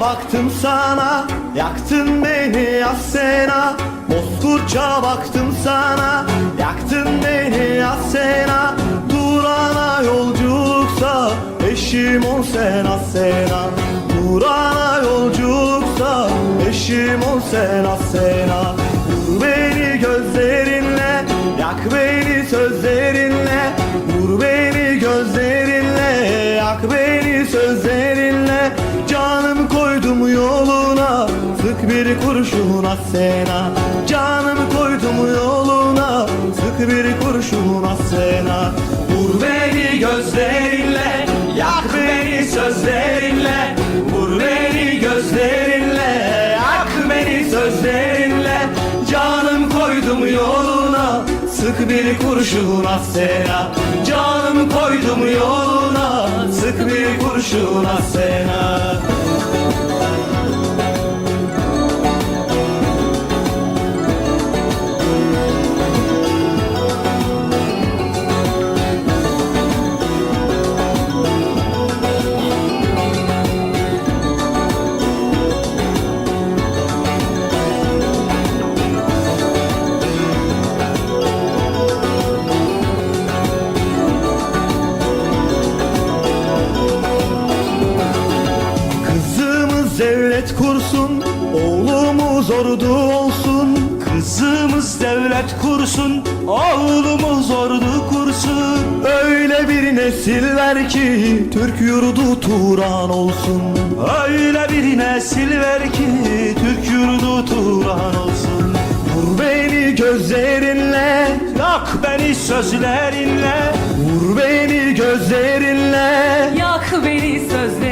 baktım sana Yaktın beni Asena Bozkurtça baktım sana Yaktın beni Asena Durana yolculuksa Eşim ol sen Asena Durana yolculuksa Eşim ol sen Asena Vur beni gözlerinle Yak beni sözlerinle. Vur beni gözlerinle Yak beni sözlerinle yoluna Sık bir kurşun Asena Canım koydum yoluna Sık bir kurşun Asena Vur beni gözlerinle Yak beni sözlerinle. Vur beni gözlerinle Yak beni sözlerinle. Canım koydum yoluna Sık bir kurşun Asena Canım koydum yoluna Sık bir kurşun Asena Kızımız devlet kursun Oğlumuz ordu olsun. Kızımız devlet kursun, oğlumuz ordu kursun. Öyle bir nesil ver ki Türk yurdu Turan olsun. Öyle bir nesil ver ki Türk yurdu Turan olsun. Vur beni gözlerinle Yak beni sözlerinle, Vur beni gözlerinle. Yak beni sözlerinle